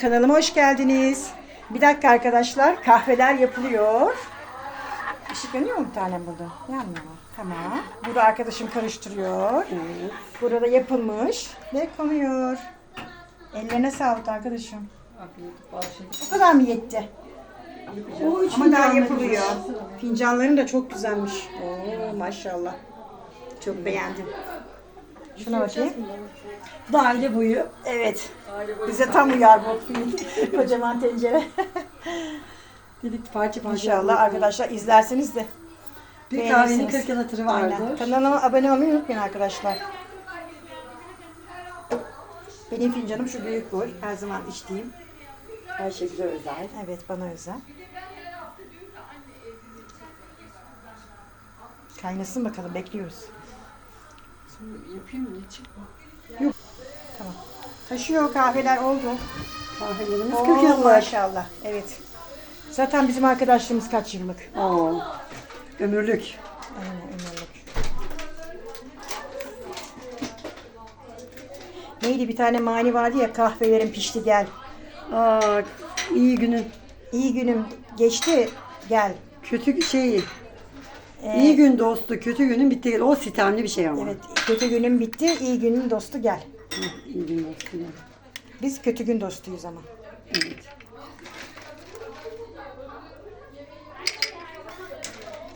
Kanalıma hoş geldiniz. Bir dakika arkadaşlar kahveler yapılıyor. Işık yanıyor mu bir tanem burada? Yanmıyor. Tamam. Burada arkadaşım karıştırıyor. Burada yapılmış ve konuyor. Ellerine sağlık arkadaşım. O kadar mı yetti? Ama daha yapılıyor. Fincanların da çok güzelmiş. Oo, maşallah. Çok beğendim. Şuna bakayım. Daire boyu. Evet. Bize tam uyar bu kocaman tencere. Dedik parça parça. İnşallah arkadaşlar izlerseniz de Bir kahvenin 40 yıl hatırı vardır. Aynen. Kanalıma abone olmayı unutmayın arkadaşlar. Benim fincanım şu büyük boy. Her zaman içtiğim. Ayşegül'e özel. Evet bana özel. Kaynasın bakalım bekliyoruz. Yapayım mı? Çıkma. Tamam. Taşıyor kahveler oldu. Kahvelerimiz Oo, 40 yıllık. maşallah. Evet. Zaten bizim arkadaşlığımız kaç yıllık? Oo. Ömürlük. Aynen ömürlük. Neydi bir tane mani vardı ya kahvelerin pişti gel. Aa, iyi günün. İyi günüm geçti gel. Kötü şey. Ee, iyi gün dostu, kötü günün bitti. O sitemli bir şey ama. Evet kötü günüm bitti iyi günün dostu gel. Hı, İyi gün dostu. ya. Biz kötü gün dostuyuz ama. Evet.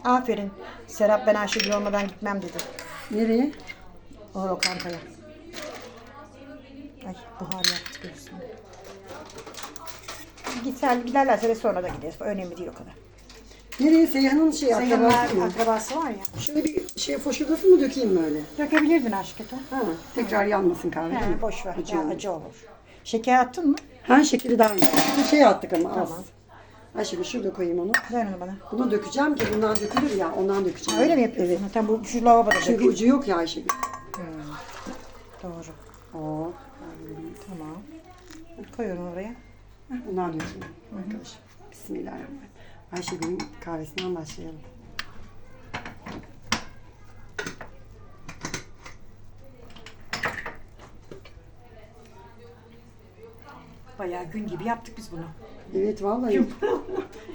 Aferin. Serap ben Ayşegül olmadan gitmem dedi. Nereye? O lokantaya. Ay buhar yaptı göğsüme. Gitsen giderlerse de sonra da gideriz. Önemli değil o kadar. Nereye? Seyhan'ın şey Seyhan'ın akrabası mı? akrabası var ya. Şimdi bir şey foşurdası mı dökeyim böyle? Dökebilirdin aşk eto. Ha, tekrar yanmasın kahve değil mi? Boş ver. Acı Ya, olur. acı olur. Şeker attın mı? Ha şekeri daha önce. Bir şey attık ama az. Tamam. Ayşegül şurada koyayım onu. Ver onu bana. Bunu dökeceğim ki bundan dökülür ya ondan dökeceğim. Ha, öyle mi yapıyorsun? Evet. Tamam bu şu lavaboda Çünkü ucu yok ya Ayşegül. Doğru. Oo. Tamam. Koy onu oraya. Bundan dökeyim arkadaşım. Bismillahirrahmanirrahim. Ayşegül'ün kahvesinden başlayalım. Bayağı gün gibi yaptık biz bunu. Evet vallahi.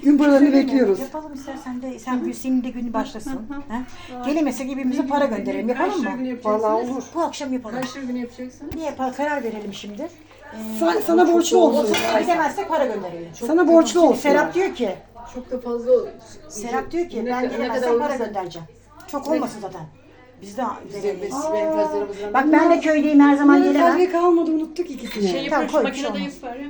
Gün paralarını bekliyoruz. Yapalım istersen de sen gün senin de gün başlasın. ha? Gelemese birbirimize para gönderelim. Yapalım mı? Vallahi olur. Bu akşam yapalım. Kaç günü yapacaksın? Niye yapalım? Karar verelim şimdi. Sen, sana borçlu olsun. Gidemezsek para gönderelim. Sana borçlu olsun. Serap diyor ki, Çok da fazla. Serap diyor ki Ne ben ka- ne gelemezsem kadar para olursa- göndereceğim. Çok olmasın zaten. Biz de veremeyiz. Benim fazlalarımızdan Bak ben de köydeyim her zaman gelemem. Fazla kalmadı unuttuk ikisini. şey Tamam, koy, bir şey makinede olmaz. yüz var ya.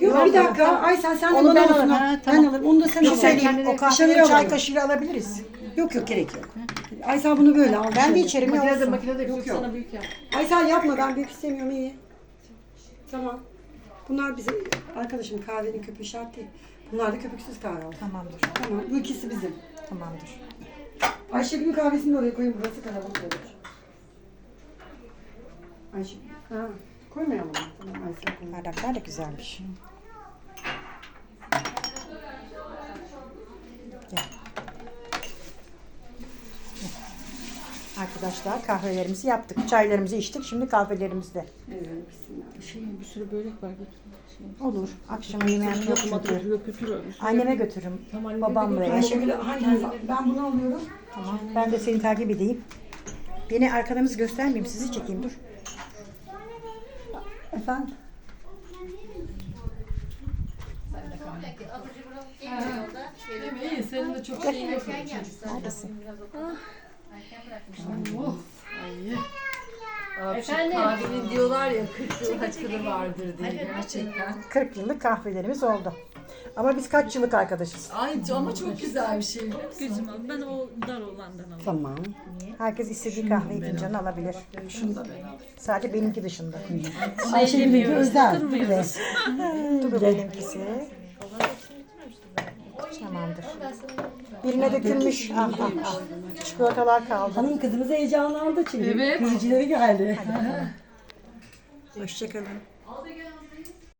Yok bir dakika. Ay sen sen de Onu bana ben olsun. alırım, ha. ha, Ben tamam. alırım. Onu da sen Bir al. şey söyleyeyim, o Bir kahveyi çay alalım. kaşığıyla alabiliriz. Yok yok gerek yok. Ay sen bunu böyle al. Ben de içerim ya Makinede olsun. makinede Yok, yok, yok. sana büyük yap. Ay sen yapma ben büyük istemiyorum iyi. Tamam. Bunlar bizim arkadaşım kahvenin köpüğü şart değil. Bunlar da köpüksüz kahve olsun. Tamamdır. Tamam bu ikisi bizim. Tamamdır. Ayşegül'ün kahvesini de oraya koyayım burası kalabalık olur. Ayşegül. Ha. Koymayalım. Tamam Aysel koyalım. Bardaklar da güzelmiş. Arkadaşlar kahvelerimizi yaptık. Çaylarımızı içtik. Şimdi kahvelerimiz de. Evet. Şey, bir sürü börek var. Olur. Akşam yemeğim yok çünkü. Anneme götürürüm. Tamam, Babam buraya. Ayşegül hanginiz? Ben bunu alıyorum. Tamam. Ben de seni takip edeyim. Beni arkadanızı göstermeyeyim. Sizi çekeyim dur. Efendim? İyi, senin de çok şeyin yok. Neredesin? Abi şu kahvenin diyorlar ya 40 yıl haçkını vardır diye gerçekten. 40 yıllık kahvelerimiz oldu. Ama biz kaç yıllık arkadaşız? Ay ama çok güzel bir şey biliyor musun? Gözüm al. Ben o dar olandan alayım. Tamam. Herkes istediği kahveyi fincanı alabilir. Şunu da ben alayım. Sadece benimki dışında. Ayşegül'ünki özel. Kırmıyoruz. Bu benimkisi. Tamamdır. Birine dökülmüş. Ah ah ah. Çikolatalar kaldı. Hanım kızımız heyecanlandı çünkü. Evet. Kırıcıları geldi. Hoşçakalın.